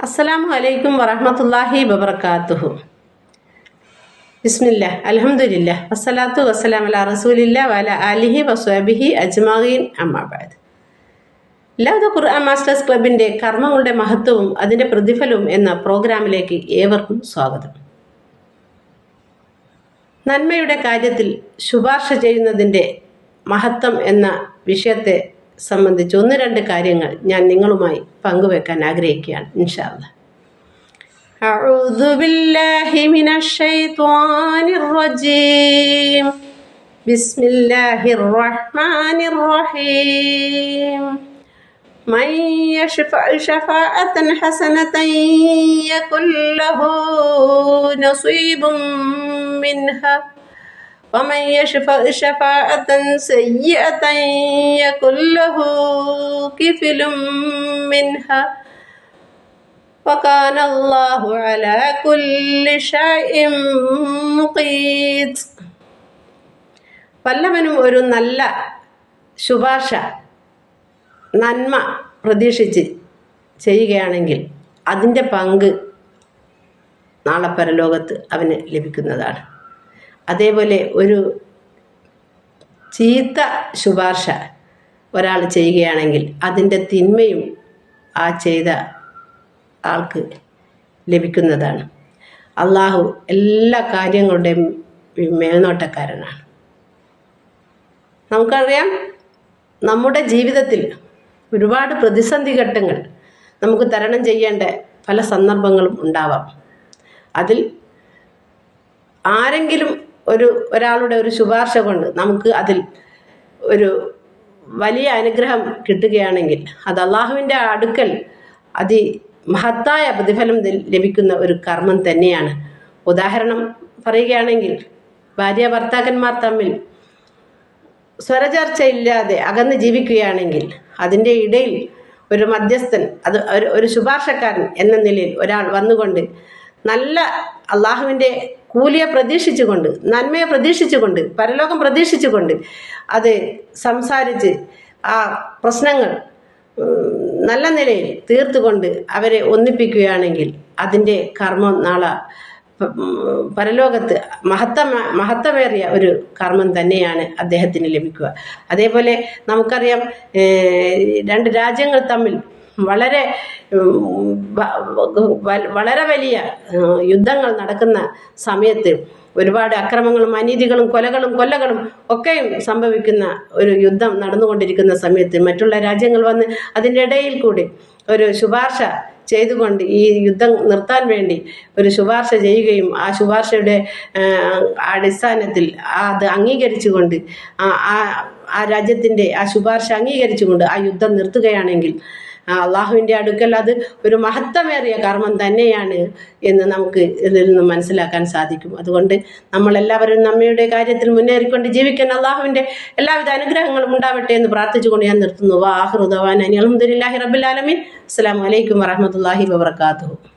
അസ്സലാമു അലൈക്കും വറഹമത്തല്ലാഹി വബർക്കാത്തുഹു ബിസ്മില്ല അൽഹംദുലില്ല വസ്സലാത്തു വസ്സലാം അല റസൂലില്ല വല അലിഹി വസ്വബിഹി അജ്മാഗീൻ അമ്മാബാദ് ലൗദ ഖുർആൻ മാസ്റ്റേഴ്സ് ക്ലബിന്റെ കർമ്മങ്ങളുടെ മഹത്വവും അതിന്റെ പ്രതിഫലവും എന്ന പ്രോഗ്രാമിലേക്ക് ഏവർക്കും സ്വാഗതം. നന്മയുടെ കാര്യത്തിൽ ശുപാർശ ചെയ്യുന്നതിന്റെ മഹത്വം എന്ന വിഷയത്തെ സംബന്ധിച്ച് ഒന്ന് രണ്ട് കാര്യങ്ങൾ ഞാൻ നിങ്ങളുമായി പങ്കുവെക്കാൻ ആഗ്രഹിക്കുകയാണ് ഇൻഷാല്ല أعوذ بالله من الشيطان الرجيم بسم الله الرحمن الرحيم من يشفع شفاعة حسنة يكن له نصيب منها ومن يشفع شفاعة سيئة يكن له كفل منها وكان الله على كل شيء مقيت വല്ലവനും ഒരു നല്ല ശുപാർശ നന്മ പ്രതീക്ഷിച്ച് ചെയ്യുകയാണെങ്കിൽ അതിൻ്റെ പങ്ക് നാളെ പരലോകത്ത് അവന് ലഭിക്കുന്നതാണ് അതേപോലെ ഒരു ചീത്ത ശുപാർശ ഒരാൾ ചെയ്യുകയാണെങ്കിൽ അതിന്റെ തിന്മയും ആ ചെയ്ത ആൾക്ക് ലഭിക്കുന്നതാണ്. അള്ളാഹു എല്ലാ കാര്യങ്ങളുടെയും മേൽനോട്ടക്കാരനാണ്. നമുക്കറിയാം നമ്മുടെ ജീവിതത്തിൽ ഒരുപാട് പ്രതിസന്ധി ഘട്ടങ്ങൾ നമുക്ക് തരണം ചെയ്യേണ്ട പല സന്ദർഭങ്ങളും ഉണ്ടാവാം. അതിൽ ആരെങ്കിലും ഒരു ഒരാളുടെ ഒരു ശുപാർശ കൊണ്ട് നമുക്ക് അതിൽ ഒരു വലിയ അനുഗ്രഹം കിട്ടുകയാണെങ്കിൽ അത് അള്ളാഹുവിന്റെ അടുക്കൽ അതി മഹത്തായ പ്രതിഫലം ലഭിക്കുന്ന ഒരു കർമ്മം തന്നെയാണ്. ഉദാഹരണം പറയുകയാണെങ്കിൽ ഭാര്യ ഭർത്താക്കന്മാർ തമ്മിൽ സ്വരചർച്ചയില്ലാതെ അകന്ന് ജീവിക്കുകയാണെങ്കിൽ അതിന്റെ ഇടയിൽ ഒരു മധ്യസ്ഥൻ അത് ഒരു ഒരു ശുപാർശക്കാരൻ എന്ന നിലയിൽ ഒരാൾ വന്നുകൊണ്ട് നല്ല അള്ളാഹുവിന്റെ കൂലിയെ പ്രതീക്ഷിച്ചുകൊണ്ട് നന്മയെ പ്രതീക്ഷിച്ചുകൊണ്ട് പരലോകം പ്രതീക്ഷിച്ചുകൊണ്ട് അത് സംസാരിച്ച് ആ പ്രശ്നങ്ങൾ നല്ല നിലയിൽ തീർത്തുകൊണ്ട് അവരെ ഒന്നിപ്പിക്കുകയാണെങ്കിൽ അതിന്റെ കർമ്മം നാളെ പരലോകത്ത് മഹത്ത മഹത്തമേറിയ ഒരു കർമ്മം തന്നെയാണ് അദ്ദേഹത്തിന് ലഭിക്കുക. അതേപോലെ നമുക്കറിയാം രണ്ട് രാജ്യങ്ങൾ തമ്മിൽ വളരെ വളരെ വലിയ യുദ്ധങ്ങൾ നടക്കുന്ന സമയത്ത് ഒരുപാട് അക്രമങ്ങളും അനീതികളും കൊലകളും കൊല്ലകളും ഒക്കെയും സംഭവിക്കുന്ന ഒരു യുദ്ധം നടന്നുകൊണ്ടിരിക്കുന്ന സമയത്ത് മറ്റുള്ള രാജ്യങ്ങൾ വന്ന് അതിന്റെ ഇടയിൽ കൂടി ഒരു ശുപാർശ ചെയ്തുകൊണ്ട് ഈ യുദ്ധം നിർത്താൻ വേണ്ടി ഒരു ശുപാർശ ചെയ്യുകയും ആ ശുപാർശയുടെ അടിസ്ഥാനത്തിൽ അത് അംഗീകരിച്ചുകൊണ്ട് ആ ആ- രാജ്യത്തിന്റെ ആ ശുപാർശ അംഗീകരിച്ചുകൊണ്ട് ആ യുദ്ധം നിർത്തുകയാണെങ്കിൽ അള്ളാഹുവിന്റെ അടുക്കൽ അത് ഒരു മഹത്വമേറിയ കർമ്മം തന്നെയാണ് എന്ന് നമുക്ക് ഇതിൽ നിന്ന് മനസ്സിലാക്കാൻ സാധിക്കും. അതുകൊണ്ട് നമ്മളെല്ലാവരും നമ്മയുടെ കാര്യത്തിൽ മുന്നേറിക്കൊണ്ട് ജീവിക്കാൻ അള്ളാഹുവിന്റെ എല്ലാവിധ അനുഗ്രഹങ്ങളും ഉണ്ടാവട്ടെ എന്ന് പ്രാർത്ഥിച്ചുകൊണ്ട് ഞാൻ നിർത്തുന്നു. വാഹൃദവാൻ അനി അലഹമുല്ലാഹി റബുലാലമീൻ അസ്സാം വലൈക്കും വറഹമത്തല്ലാഹി വബർക്കാത്തു